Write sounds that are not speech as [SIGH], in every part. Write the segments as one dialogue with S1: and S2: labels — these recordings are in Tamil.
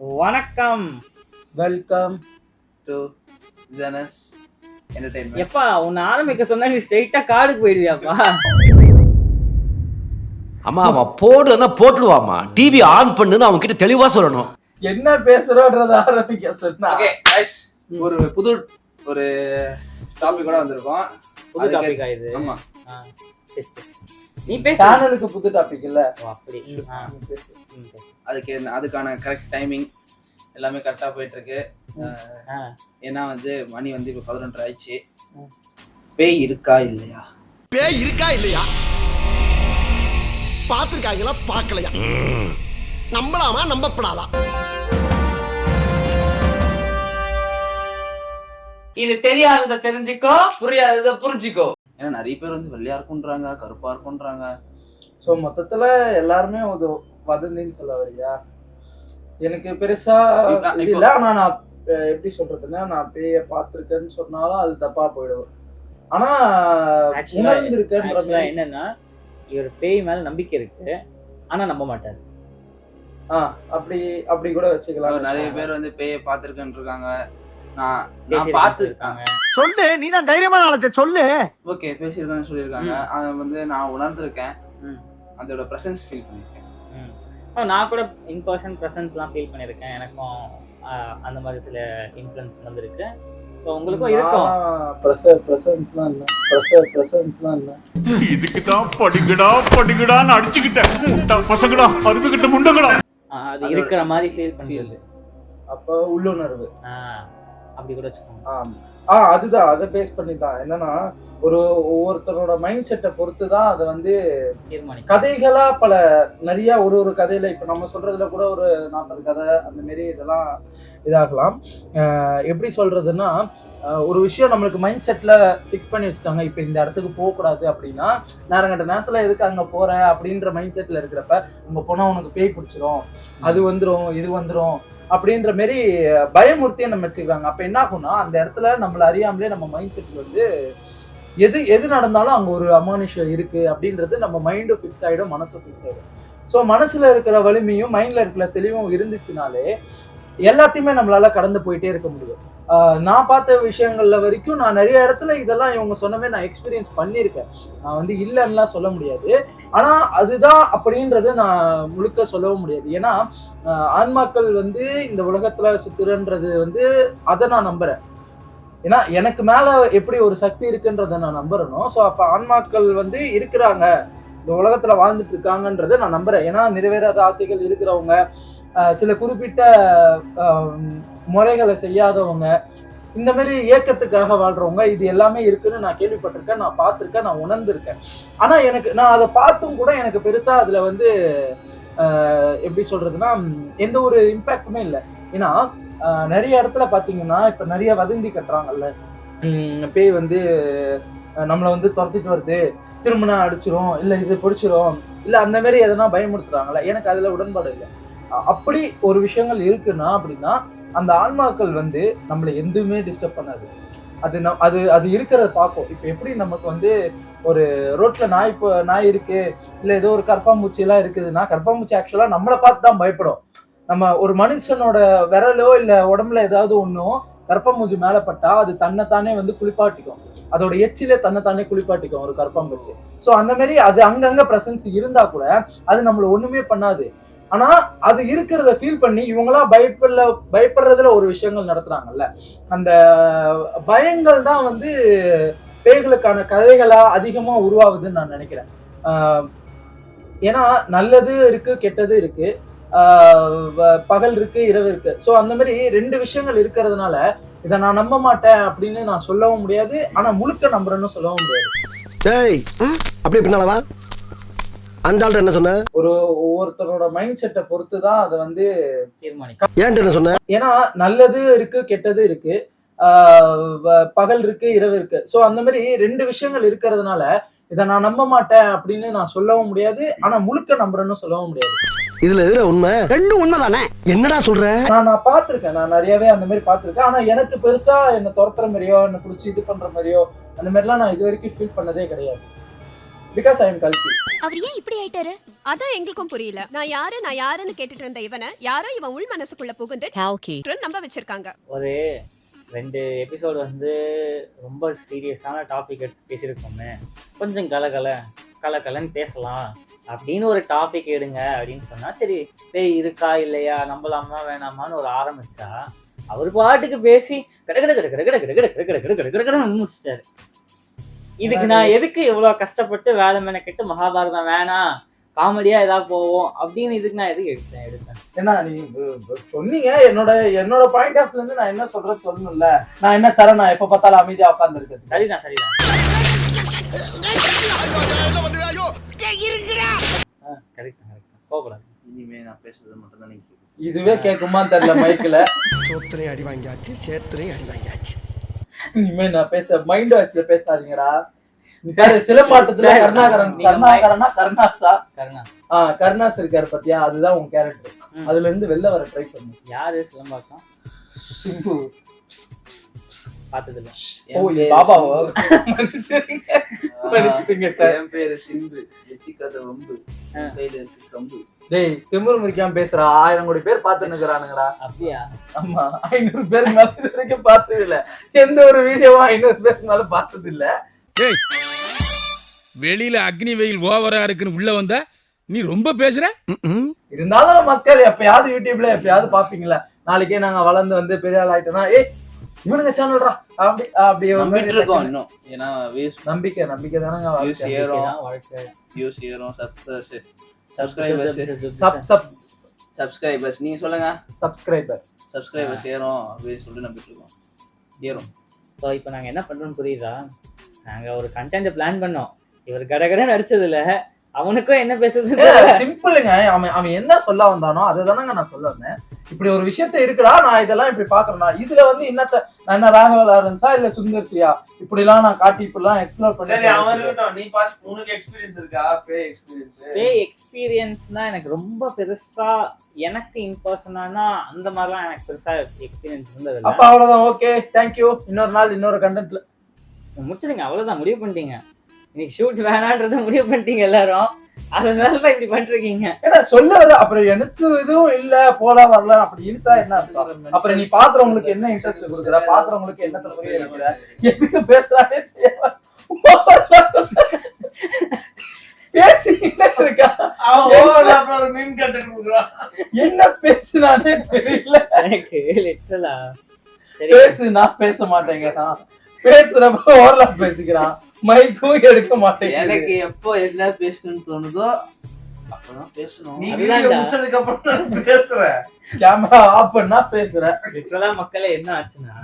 S1: வணக்கம்.
S2: வெல்கம் டு ஜனஸ் என்டர்டைன்மெண்ட்
S1: எப்பா உன்னை ஆரம்பிக்க சொன்னா நீ ஸ்ட்ரைட்டா காடுக்கு போயிடுவியாப்பா?
S3: அம்மா அவன் போடுன்னா போட்டுடுவாம்மா. டிவி ஆன் பண்ணுன்னு அவன் கிட்ட தெளிவா சொல்லணும்.
S2: என்ன பேசுறோன்றத ஆரம்பிக்க சொன்னா.
S4: ஓகே கைஸ் ஒரு புது ஒரு டாபிக் கூட வந்திருக்கோம்.
S1: புது டாபிக்கா இது.
S4: ஆமா.
S1: நீ பேசு.
S2: சேனலுக்கு புது டாபிக் இல்ல.
S1: அப்படி.
S4: அதுக்கு என்ன- அதுக்கான கரெக்ட் டைமிங் எல்லாமே கரெக்டா போயிட்டு இருக்கு ஏன்னா வந்து மணி வந்து இப்போ பதினொன்று ஆயிடுச்சு. பேய் இருக்கா இல்லையா?
S5: பேய் இருக்கா இல்லையா? பார்த்துருக்காங்களா பார்க்கலையா? நம்பலாமா? நம்பப்படாதா?
S1: இது தெரியாதத தெரிஞ்சுக்கோ.
S4: புரியாததை புரிஞ்சுக்கோ. ஏன்னா நிறைய பேர் வந்து வெள்ளையா இருக்குன்றாங்க கருப்பா இருக்குன்றாங்க.
S2: சோ மொத்தத்துல எல்லாருமே ஒரு வதந்தின்னு சொல்ல வரியா எனக்கு பெருசா இல்ல. ஆனா நான் எப்படி சொல்றதுன்னா நான் பேய பார்த்திருக்கேன்னு சொன்னாலும் அது தப்பா போயிடும். ஆனா
S1: என்னன்னா இவர் பேய் மேல நம்பிக்கை இருக்கு. ஆனா நம்ப மாட்டாரு.
S2: ஆ, அப்படி அப்படி கூட வச்சுக்கலாம்.
S4: நிறைய பேர் வந்து பேயை பார்த்துருக்கேன்னு இருக்காங்க நான்.
S5: சொல்லு நீ தான் தைரியமான ஆளத்தை சொல்லு.
S4: ஓகே பேசியிருக்கேன்னு சொல்லியிருக்காங்க. அதை வந்து நான் உணர்ந்திருக்கேன்.
S1: ம்.
S4: அதோட ப்ரெசன்ஸ் ஃபீல் பண்ணியிருக்கேன்.
S1: நான் கூட இன் பர்சன் ப்ரெசன்ஸ்லாம் ஃபீல் பண்ணியிருக்கேன். எனக்கும் அந்த மாதிரி சில இன்சிடென்ட்ஸ் வந்திருக்கு. ஸோ உங்களுக்கும் இருக்கும்.
S2: ப்ரெஷர் ப்ரெசன்ஸ்லாம் என்ன ப்ரெஷர் ப்ரெசன்ஸ்லாம் என்ன
S6: இதுக்கு தான் படிக்கடா படிக்கடான்னு அடிச்சுக்கிட்டேன். முட்டா பசங்கடா அருமைக்கிட்ட முண்டங்கடா.
S1: அது இருக்கிற மாதிரி ஃபீல் பண்ணுறது
S2: அப்ப உள்ளுணர்வு.
S1: ஆ. அப்படி கூட வச்சுக்கோங்க.
S2: ஆ அதுதான். அதை பேஸ் பண்ணி தான். என்னன்னா ஒரு ஒவ்வொருத்தரோட மைண்ட் செட்டை பொறுத்து தான் அதை வந்து
S1: தீர்மானிக்க
S2: கதைகளா பல நிறைய ஒரு ஒரு கதையில இப்ப நம்ம சொல்றதுல கூட ஒரு நாற்பது கதை அந்த மாரி இதெல்லாம் இதாகலாம். எப்படி சொல்றதுன்னா ஒரு விஷயம் நம்மளுக்கு மைண்ட் செட்ல ஃபிக்ஸ் பண்ணி வச்சுட்டாங்க இப்போ இந்த இடத்துக்கு போகக்கூடாது அப்படின்னா நேரங்கட்ட நேரத்துல எதுக்கு அங்க போற அப்படின்ற மைண்ட் செட்ல இருக்கிறப்ப அங்க போனா உனக்கு பேய் பிடிச்சிரும். அது வந்துரும் இது வந்துரும். அப்படின்ற மாரி பயமுறுத்தியே நம்ம வச்சுக்கிறாங்க. அப்போ என்ன ஆகும்னா அந்த இடத்துல நம்மள அறியாமலே நம்ம மைண்ட் செட் வந்து எது எது நடந்தாலும் அங்கே ஒரு அமானுஷம் இருக்குது அப்படின்றது நம்ம மைண்டும் ஃபிக்ஸ் ஆகிடும் மனசும் ஃபிக்ஸ் ஆகிடும் ஸோ மனசில் இருக்கிற வலிமையும் மைண்டில் இருக்கிற தெளிவும் இருந்துச்சுனாலே எல்லாத்தையுமே நம்மளால் கடந்து போயிட்டே இருக்க முடியும். நான் பார்த்த விஷயங்கள்ல வரைக்கும் நான் நிறைய இடத்துல இதெல்லாம் இவங்க சொன்னமே நான் எக்ஸ்பீரியன்ஸ் பண்ணியிருக்கேன். நான் வந்து இல்லைன்னுலாம் சொல்ல முடியாது. ஆனால் அதுதான் அப்படின்றத நான் முழுக்க சொல்லவும் முடியாது. ஏன்னா ஆன்மாக்கள் வந்து இந்த உலகத்தில் சுத்துறன்றது வந்து அதை நான் நம்புகிறேன் ஏன்னா எனக்கு மேலே எப்படி ஒரு சக்தி இருக்குன்றதை நான் நம்புறேனோ ஸோ அப்போ ஆன்மாக்கள் வந்து இருக்கிறாங்க. இந்த உலகத்தில் வாழ்ந்துட்டு இருக்காங்கன்றதை நான் நம்புகிறேன் ஏன்னா நிறைவேறாத ஆசைகள் இருக்கிறவங்க சில குறிப்பிட்ட முறைகளை செய்யாதவங்க இந்த மாதிரி இயக்கத்துக்காக வாழ்றவங்க இது எல்லாமே இருக்குன்னு நான் கேள்விப்பட்டிருக்கேன் நான் பார்த்துருக்கேன் நான் உணர்ந்திருக்கேன். ஆனால் எனக்கு நான் அதை பார்த்தும் கூட எனக்கு பெருசாக அதில் வந்து எப்படி சொல்றதுன்னா எந்த ஒரு இம்பேக்டுமே இல்லை. ஏன்னா நிறைய இடத்துல பார்த்தீங்கன்னா இப்போ நிறைய வதந்தி கட்டுறாங்கல்ல. பேய் வந்து நம்மளை வந்து துரத்திட்டு வருது திரும்பினா அடிச்சிரும் இல்லை இது பிடிச்சிரும் இல்லை அந்த மாதிரி எதனா பயமுறுத்துறாங்கல்ல எனக்கு அதில் உடன்பாடு இல்லை. அப்படி ஒரு விஷயங்கள் இருக்குன்னா அப்படின்னா அந்த ஆன்மாக்கள் வந்து நம்மளை எதுவுமே டிஸ்டர்ப் பண்ணாது. அது நம் அது அது இருக்கிறத பார்க்கும். இப்போ எப்படி நமக்கு வந்து ஒரு ரோட்ல நாய் இப்போ நாய் இருக்கு இல்லை ஏதோ ஒரு கற்பாம்பூச்சியெல்லாம் இருக்குதுன்னா கற்பாம்பூச்சி ஆக்சுவலாக நம்மளை பார்த்து தான் பயப்படும். நம்ம ஒரு மனுஷனோட விரலோ இல்லை உடம்புல ஏதாவது ஒன்றும் கற்பாம்பூச்சி மேலே பட்டா அது தன்னைத்தானே வந்து குளிப்பாட்டிக்கும். அதோட எச்சிலே தன்னைத்தானே குளிப்பாட்டிக்கும் ஒரு கற்பாம்பூச்சி ஸோ அந்த மாதிரி அது அங்கங்க பிரசன்ஸ் இருந்தா கூட அது நம்மளை ஒண்ணுமே பண்ணாது. ஆனா அது இருக்கிறத ஃபீல் பண்ணி இவங்களா பயப்படல பயப்படுறதுல ஒரு விஷயங்கள் நடத்துறாங்கல்ல. அந்த பயங்கள் தான் வந்து பேய்களுக்கான கதைகளா அதிகமா உருவாகுதுன்னு நான் நினைக்கிறேன். ஏன்னா நல்லது இருக்கு கெட்டது இருக்கு. பகல் இருக்கு இரவு இருக்கு. ஸோ அந்த மாதிரி ரெண்டு விஷயங்கள் இருக்கிறதுனால இதை நான் நம்ப மாட்டேன் அப்படின்னு நான் சொல்லவும் முடியாது. ஆனா முழுக்க நம்புறேன்னு சொல்லவும் முடியாது.
S5: டேய் அப்படியே பின்னாலவா அந்த ஆள்கிட்ட என்ன சொன்ன?
S2: ஒரு ஒவ்வொருத்தரோட மைண்ட் செட்டை பொறுத்து தான் அதை வந்து
S1: தீர்மானிக்க
S5: ஏன்ட்ட என்ன சொன்ன?
S2: ஏன்னா நல்லது இருக்கு கெட்டது இருக்கு. பகல் இருக்கு இரவு இருக்கு. ஸோ அந்த மாதிரி ரெண்டு விஷயங்கள் இருக்கிறதுனால இதை நான் நம்ப மாட்டேன் அப்படின்னு நான் சொல்லவும் முடியாது. ஆனா முழுக்க நம்புறேன்னு சொல்லவும் முடியாது.
S5: இதுல எதுல உண்மை? ரெண்டும் உண்மைதானே? என்னடா சொல்ற?
S2: நான் நான் பார்த்திருக்கேன். நான் நிறையவே அந்த மாதிரி பார்த்திருக்கேன். ஆனா எனக்கு பெருசா என்ன துரத்துற மாதிரியோ என்ன பிடிச்சி இது பண்ற மாதிரியோ அந்த மாதிரிலாம் நான் இது வரைக்கும் ஃபீல் பண்ணதே கிடையாது. பிகாஸ் ஐ அம் கல்கி
S7: அவர் ஏன் இப்படி ஆயிட்டாரு
S8: அதான் எங்களுக்கும் புரியல நான் யாரு நான் யாருன்னு கேட்டுட்டு இருந்த இவனை யாரோ இவன் உள் மனசுக்குள்ள புகுந்து
S7: டால்கி
S8: நம்ப வச்சிருக்காங்க
S1: ஒரு ரெண்டு எபிசோடு வந்து ரொம்ப சீரியஸான டாபிக் எடுத்து பேசியிருக்கோமே கொஞ்சம் கலகல கலகலன்னு பேசலாம் அப்படின்னு ஒரு டாபிக் எடுங்க அப்படின்னு சொன்னா சரி டேய் இருக்கா இல்லையா நம்பலாமா வேணாமான்னு ஒரு ஆரம்பிச்சா அவர் பாட்டுக்கு பேசி கிடக்கிட கிடக்கிட கிடக்கிட கிடக்கிட கிடக்கிட கிடக்கிட கிடக்கிட முடிச்சிட்டாரு இதுக்கு நான் எதுக்கு இவ்வளவு கஷ்டப்பட்டு வேலை மெனக்கெட்டு மகாபாரதம் வேணாம் காமெடியா ஏதாவது போவோம் அப்படின்னு இதுக்கு நான் எதுக்கு எடுத்தேன் எடுத்தேன்.
S2: ஏன்னா நீ சொன்னீங்க. என்னோட என்னோட பாயிண்ட் ஆஃப் இருந்து நான் என்ன சொல்றது சொல்லணும்ல. நான் என்ன தரேன்? நான் எப்ப பார்த்தாலும் அமைதியா உட்காந்துருக்கேன்
S1: சரிதான் சரிதான். Correct correct. போகக்கூடாது
S4: இனிமே நான் பேசுறது மட்டும் தான்.
S2: இதுவே கேட்குமா தெரியல மைக்ல
S5: சோத்திரையும் அடி வாங்கியாச்சு சேத்திரையும் அடி வாங்கியாச்சு.
S2: இனிமே நான் பேச மைண்ட் வாய்ஸ்ல பேசாதீங்கடா. சிலம்பாட்டத்துல கருணாகரன் கருணாகரனா கருணாசா?
S1: கருணா
S2: ஆ கருணாஸ் இருக்காரு பாத்தியா? அதுதான் உன் கேரக்டர். அதுல இருந்து வெளில வர ட்ரை பண்ணு.
S1: யாரு சிலம்பாக்கம்?
S2: சிம்பு. ஓ பாபாவோ? சார்.
S4: என் பேரு சிம்பு. வச்சிக்காத வம்பு. கையில இருக்கு கம்பு.
S2: டேய் திமிரு முறிக்காம பேசுறா. ஆயிரம் கோடி பேர் பார்த்து நிக்கிறானுங்கடா
S1: அப்படியா?
S2: ஆமா ஐநூறு பேருக்கு மேல வரைக்கும் பார்த்தது இல்ல எந்த ஒரு வீடியோவும் ஐநூறு பேருக்கு மேல பார்த்தது இல்ல
S9: வெளியில அக்னி வெயில் ஓவரா இருக்குன்னு உள்ள வந்தா நீ ரொம்ப பேசுற?
S2: இருந்தாலும் மக்கள் எப்பயாவது யூடியூப்ல எப்பயாவது பாப்பீங்களா நாளைக்கே நாங்க வளர்ந்து வந்து பெரிய ஆள் ஆயிட்டோம்னா ஏய் இவனுங்க சேனல்ரா அப்படி அப்படி
S4: இருக்கோம் இன்னும். ஏன்னா
S2: நம்பிக்கை நம்பிக்கை தானங்க
S4: வியூஸ்
S2: வாழ்க்கை.
S4: ஏறும்.
S1: வாழ்க்கை.
S4: வியூஸ் ஏறும். சப்ஸ்கிரைபர்ஸ்
S2: சப் சப்
S4: சப்ஸ்கிரைபர்ஸ் நீங்க சொல்லுங்க.
S2: சப்ஸ்கிரைபர்
S4: சப்ஸ்கிரைபர்ஸ் ஏறும் அப்படின்னு சொல்லிட்டு நம்பிட்டு இருக்கோம் ஏறும்.
S1: ஸோ இப்போ நாங்கள் என்ன பண்ணுறோம்னு புரியுதா? நாங்கள் ஒரு கண்டென்ட் பிளான் பண்ணோம். இவர் கடகட நடிச்சதுல. அவனுக்கும் என்ன பேசுறது?
S2: சிம்பிளுங்க. அவன் அவன் என்ன சொல்ல வந்தானோ அதை தானங்க நான் சொல்ல வந்தேன். இப்படி ஒரு விஷயத்த இருக்குடா நான் இதெல்லாம் இப்படி பாக்குறேன்னா இதுல வந்து என்னத்த நான் என்ன ராகவலா இருந்துச்சா இல்ல சுந்தர்சியா? இப்படி எல்லாம் நான் காட்டி இப்படி எல்லாம் எக்ஸ்ப்ளோர் பண்ணி
S4: நீ பாத்து உனக்கு எக்ஸ்பீரியன்ஸ் இருக்கா? பே எக்ஸ்பீரியன்ஸ்
S1: பே எக்ஸ்பீரியன்ஸ்னா எனக்கு ரொம்ப பெருசா எனக்கு இம்பர்சனானா அந்த மாதிரிலாம் எனக்கு பெருசா எக்ஸ்பீரியன்ஸ் இருந்தது
S2: அப்ப அவ்வளவுதான் ஓகே தேங்க்யூ இன்னொரு நாள் இன்னொரு கண்டென்ட்ல
S1: முடிச்சிடுங்க அவ்வளவுதான் முடிவு பண்ணிட்டீங்க. இன்னைக்கு ஷூட் வேணான்றத முடிவு பண்ணிட்டீங்க எல்லாரும். அதனால தான் இப்படி பண்ணிருக்கீங்க
S2: ஏன்னா சொல்ல வர அப்புறம் எனக்கு இதுவும் இல்ல போல வரல அப்படி இருக்கா என்ன அர்த்தம்? அப்புறம் நீ பாக்குறவங்களுக்கு என்ன இன்ட்ரெஸ்ட் கொடுக்குற? பாக்குறவங்களுக்கு என்ன புரிய இருக்கிற? எதுக்கு பேசுறானே பேசிக்கிட்டே இருக்கா? என்ன? பேசுனானே தெரியல.
S1: எனக்கு லிட்டரலா சரி
S2: பேசு நான் பேச மாட்டேங்கிறா பேசுறப்ப ஓரலாம் பேசிக்கிறான். மைக்கும் எடுக்க மாட்டேங்குது.
S4: எனக்கு எப்போ என்ன பேசணும்னு தோணுதோ அப்பதான் பேசணும்.
S1: அதுதான்டா.
S2: கேமரா ஆஃப் பண்ணா பேசுற.
S1: லிட்டரலா மக்களே என்ன ஆச்சுன்னா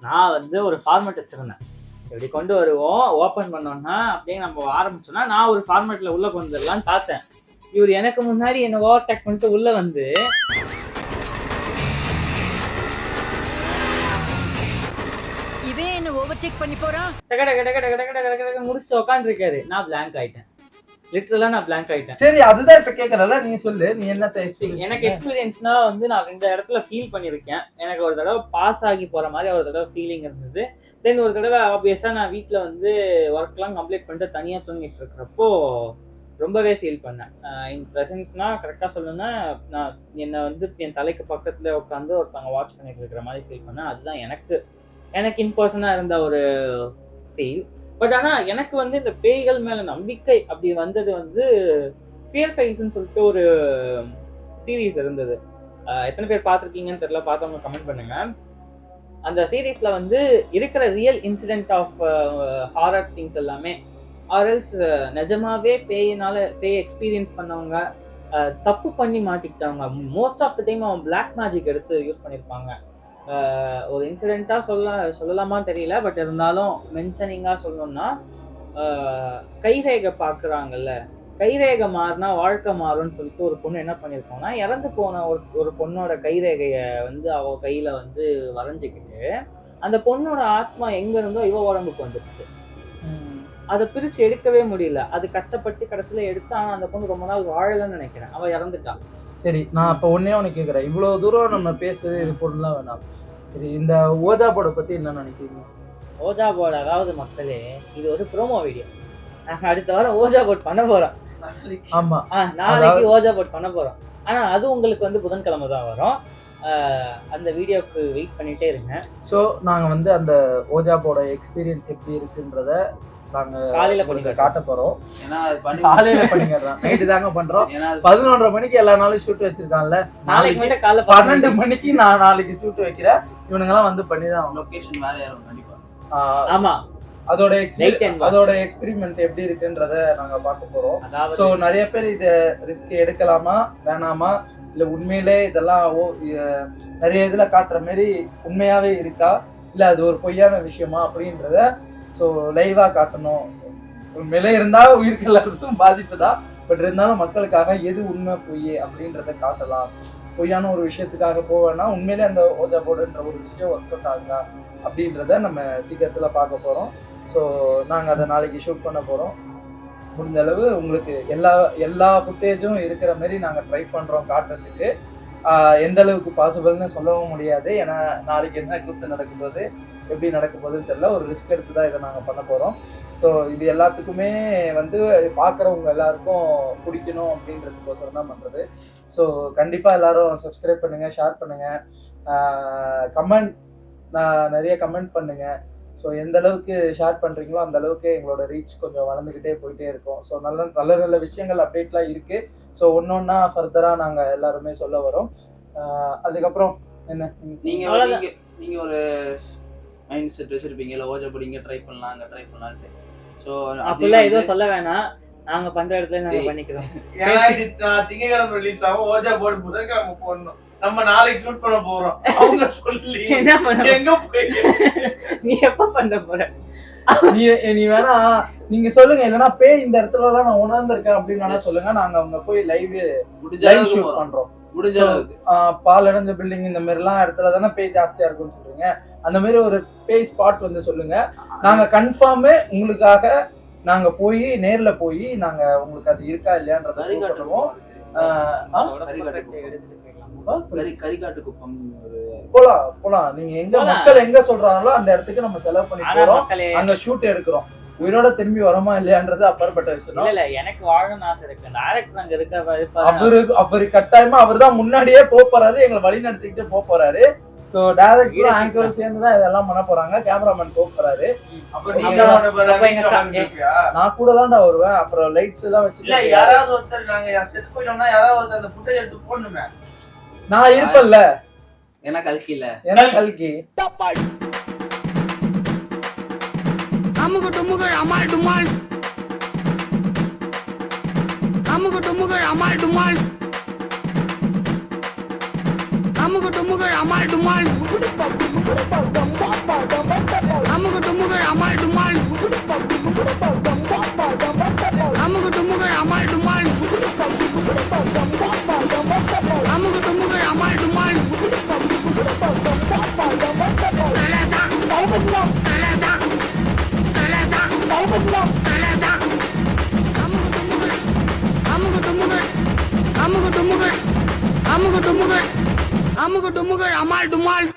S1: நான் வந்து ஒரு ஃபார்மேட் வச்சிருந்தேன். இப்படி கொண்டு வருவோம் ஓபன் பண்ணோம்னா அப்படியே நம்ம ஆரம்பிச்சோம்னா நான் ஒரு ஃபார்மேட்ல உள்ள கொண்டு வரலாம்னு பார்த்தேன். இவர் எனக்கு முன்னாடி என்ன ஓவர்டேக் பண்ணிட்டு உள்ள வந்து
S7: செக் பண்ணி போறான்
S1: டக டக டக முடிச்சு உட்காந்துருக்காரு நான் பிளாங்க் ஆயிட்டேன். லிட்டரலா நான் பிளாங்க் ஆயிட்டேன்.
S2: சரி அதுதான் இப்ப கேக்குறல நீ சொல்லு. நீ என்ன எக்ஸ்பீரியன்ஸ்
S1: எனக்கு எக்ஸ்பீரியன்ஸ்னா வந்து நான் இந்த இடத்துல ஃபீல் பண்ணிருக்கேன் எனக்கு ஒரு தடவை பாஸ் ஆகி போற மாதிரி ஒரு தடவை ஃபீலிங் இருந்தது. தென் ஒரு தடவை ஆப்வியஸா நான் வீட்டுல வந்து ஒர்க்லாம் கம்ப்ளீட் பண்ணிட்டு தனியா தூங்கிட்டு இருக்கிறப்போ ரொம்பவே ஃபீல் பண்ணேன். இன் ப்ரெசன்ஸ்னா கரெக்டாக சொல்லணும்னா நான் என்னை வந்து என் தலைக்கு பக்கத்தில் உட்காந்து ஒருத்தவங்க வாட்ச் பண்ணிட்டு இருக்கிற மாதிரி ஃபீல் பண்ணேன். அதுதான் எனக்கு எனக்கு இன்பர்சனாக இருந்த ஒரு ஃபீல் பட் ஆனால் எனக்கு வந்து இந்த பேய்கள் மேலே நம்பிக்கை அப்படி வந்தது வந்து ஃபியர் ஃபைல்ஸ்னு சொல்லிட்டு ஒரு சீரீஸ் இருந்தது. எத்தனை பேர் பார்த்துருக்கீங்கன்னு தெரில பார்த்தவங்க கமெண்ட் பண்ணுங்க. அந்த சீரீஸில் வந்து இருக்கிற real incident of horror things எல்லாமே ஆர்எல்ஸ் நிஜமாவே பேயினால பேய் எக்ஸ்பீரியன்ஸ் பண்ணவங்க தப்பு பண்ணி மாட்டிக்கிட்டாங்க மோஸ்ட் ஆஃப் த டைம் அவன் பிளாக் மேஜிக் எடுத்து யூஸ் பண்ணியிருப்பாங்க ஒரு இன்சிடெண்ட்டாக சொல்ல சொல்லலாமான்னு தெரியல பட் இருந்தாலும் மென்ஷனிங்காக சொல்லணும்னா கைரேகை பார்க்குறாங்கல்ல. கைரேகை மாறினா வாழ்க்கை மாறும்னு சொல்லிட்டு ஒரு பொண்ணு என்ன பண்ணியிருக்கோம்னா இறந்து போன ஒரு ஒரு பொண்ணோட கைரேகையை வந்து அவ கையில் வந்து வரைஞ்சிக்கிட்டு அந்த பொண்ணோட ஆத்மா எங்கே இருந்தோ இவ உடம்புக்கு வந்துருச்சு. அதை பிரிச்சு எடுக்கவே முடியல. அது கஷ்டப்பட்டு கடைசியில எடுத்து ஆனா அந்த பொண்ணு ரொம்ப நாள் வாழலன்னு நினைக்கிறேன். அவ இறந்துட்டா.
S2: சரி நான் இப்ப ஒன்னே ஒண்ணு கேக்குறேன். இவ்வளவு தூரம் நம்ம பேசுறது இது பொருள்லாம் வேணாம். சரி இந்த ஓஜா போர்டை பத்தி என்ன நினைக்கிறீங்க?
S1: ஓஜா போர்டு அதாவது மக்களே இது ஒரு ப்ரோமோ வீடியோ நாங்க அடுத்த வாரம் ஓஜா போட் பண்ண போறோம்.
S2: ஆமா.
S1: ஆ, நாளைக்கு ஓஜா போட் பண்ண போறோம். ஆனா அது உங்களுக்கு வந்து புதன்கிழமை தான் வரும். அந்த வீடியோக்கு வெயிட் பண்ணிட்டே இருங்க.
S2: ஸோ நாங்க வந்து அந்த ஓஜாப்போட எக்ஸ்பீரியன்ஸ் எப்படி இருக்குன்றத நாங்க
S1: காலையில பண்ணி
S2: காட்ட போறோம்.
S4: ஏன்னா அது பண்ணி [LAUGHS]
S2: காலையில பண்ணிக்கிறோம். நைட்டு தாங்க
S4: ஏன்னா அது
S2: பதினொன்றரை மணிக்கு எல்லா நாளும் ஷூட் வச்சிருக்கான்ல
S1: நாளைக்கு காலைல
S2: பன்னெண்டு மணிக்கு நான் நாளைக்கு ஷூட் வைக்கிறேன். இவனுங்கெல்லாம் வந்து பண்ணி தான் ஆகணும்.
S4: லொகேஷன் வேற யாரும் கண்டிப்பா.
S2: ஆஹ்
S1: ஆமா.
S2: அதோட. அதோட எக்ஸ்பெரிமெண்ட் எப்படி இருக்குன்றத நாங்க பார்க்க போறோம். ஸோ நிறைய பேர் இத ரிஸ்க் எடுக்கலாமா வேணாமா? இல்ல உண்மையிலே இதெல்லாம் ஓ நிறைய இதுல காட்டுற மாதிரி உண்மையாவே இருக்கா? இல்ல அது ஒரு பொய்யான விஷயமா அப்படின்றத ஸோ லைவாக காட்டணும். ஒரு இருந்தா உயிருக்கு எல்லாருக்கும் பாதிப்பு தான். பட் இருந்தாலும் மக்களுக்காக எது உண்மை பொய் அப்படின்றத காட்டலாம். பொய்யான ஒரு விஷயத்துக்காக போவேன்னா உண்மையிலே அந்த ஓஜா போர்டுன்ற ஒரு விஷயம் ஒர்க் அவுட் ஆகுதா அப்படின்றத நம்ம சீக்கிரத்தில் பார்க்க போகிறோம் ஸோ நாங்கள் அதை நாளைக்கு ஷூட் பண்ண போகிறோம் முடிஞ்ச அளவு உங்களுக்கு எல்லா எல்லா ஃபுட்டேஜும் இருக்கிற மாதிரி நாங்கள் ட்ரை பண்ணுறோம் காட்டுறதுக்கு. எந்த அளவுக்கு பாசிபிள்னு சொல்லவும் முடியாது. ஏன்னா நாளைக்கு என்ன கூத்து நடக்க போகுது எப்படி நடக்க போகுதுன்னு தெரியல. ஒரு ரிஸ்க் எடுத்து தான் இதை நாங்கள் பண்ண போகிறோம் ஸோ இது எல்லாத்துக்குமே வந்து பார்க்குறவங்க எல்லாருக்கும் பிடிக்கணும் அப்படின்றதுக்கோசரம் தான் பண்ணுறது ஸோ கண்டிப்பாக எல்லாரும் சப்ஸ்கிரைப் பண்ணுங்கள் ஷேர் பண்ணுங்கள் கமெண்ட் நான் நிறைய கமெண்ட் பண்ணுங்கள் ஸோ எந்த அளவுக்கு ஷேர் பண்ணுறீங்களோ அந்த அளவுக்கு எங்களோட ரீச் கொஞ்சம் வளர்ந்துக்கிட்டே போயிட்டே இருக்கும். ஸோ நல்ல நல்ல நல்ல விஷயங்கள் அப்டேட்லாம் இருக்குது ஸோ ஒன்று ஒன்றா ஃபர்தராக நாங்கள் எல்லாருமே சொல்ல வரோம். அதுக்கப்புறம் என்ன?
S4: நீங்க
S1: அவ்வளவுதான்.
S4: நீங்க நீங்க ஒரு மைண்ட் செட் வச்சிருப்பீங்க. இல்ல ஓஜா படிங்க ட்ரை பண்ணலாம் அங்க ட்ரை பண்ணலான்ட்டு. ஸோ
S1: அப்படிலாம் எதுவும் சொல்ல வேணாம். நாங்க பண்ற இடத்துல நாங்க பண்ணிக்கிறோம்.
S10: ஏன்னா திங்கக்கிழமை ரிலீஸ் ஆகும். ஓஜா போர்டு புதன்கிழமை போடணும். நம்ம நாளைக்கு ஷூட் பண்ண போறோம். அவங்க [LAUGHS] சொல்லி
S1: என்ன பண்ண
S10: எங்க போய் [LAUGHS]
S1: நீ எப்ப பண்ண போற?
S2: நீ நீ வேணா நீங்க சொல்லுங்க இல்லைன்னா பேய் இந்த இடத்துல எல்லாம் நான் உணர்ந்திருக்கேன் அப்படின்னு வேணா சொல்லுங்க. நாங்க அங்க போய் லைவ் லைவ் ஷூட்
S4: போறோம்.
S2: பண்றோம்.
S4: முடிஞ்ச அளவுக்கு.
S2: பால் அடைஞ்ச பில்டிங் இந்த மாதிரி எல்லாம் இடத்துல தானே பேய் ஜாஸ்தியா இருக்கும்னு சொல்றீங்க. அந்த மாதிரி ஒரு பேய் ஸ்பாட் வந்து சொல்லுங்க. நாங்க கன்ஃபார்ம் உங்களுக்காக நாங்க போய் நேர்ல போய் நாங்க உங்களுக்கு அது இருக்கா இல்லையான்றத prove
S4: கரி கரிகாட்டு குப்பம் ஒரு
S2: போலாம் போலாம் நீங்க எங்க. மக்கள் எங்க சொல்றாங்களோ அந்த இடத்துக்கு நம்ம செலவு பண்ணி போறோம். அங்க ஷூட் எடுக்கிறோம். உயிரோட திரும்பி வரோமா இல்லையான்றது அப்பாற்பட்ட
S1: இல்ல
S2: விஷயம்.
S1: இல்ல எனக்கு வாழணும்னு ஆசை இருக்கு. டேரக்டர் அங்க இருக்க.
S2: அவரு அவரு கட்டாயமா அவர் தான் முன்னாடியே போக போறாரு எங்களை வழி நடத்திக்கிட்டு போக போறாரு. சோ டேரக்டர் ஆங்கரும் சேர்ந்து தான் இதெல்லாம் பண்ண போறாங்க. கேமராமேன் போக போறாரு? நான் கூட தான்டா வருவேன். அப்புறம் லைட்ஸ் எல்லாம்
S10: இல்ல
S2: வச்சு
S10: யாராவது ஒருத்தர் நாங்க செத்து போயிட்டோம்னா யாராவது ஒருத்தர் அந்த ஃபுட்டேஜ் எடுத்து போடணுமே.
S2: நான் இருப்பேன்ல
S4: ஏன்னா கல்கி இல்ல
S2: எனக்கு கல்கி
S9: அமுக டுமுக அமால் டுமால் அமுக டுமுக அமால் டுமால் அமுக டுமுக அமால் டுமால் அமுக டுமுக அமால் டுமால் அமுக டுமுக அமால் டுமால் அமுக டுமுக அமால் டுமால் தலதா தலதா தலதா தலதா அமுக டுமுக அமுக டுமுக அமுக டுமுக அமுக டுமுக அமால் டுமால்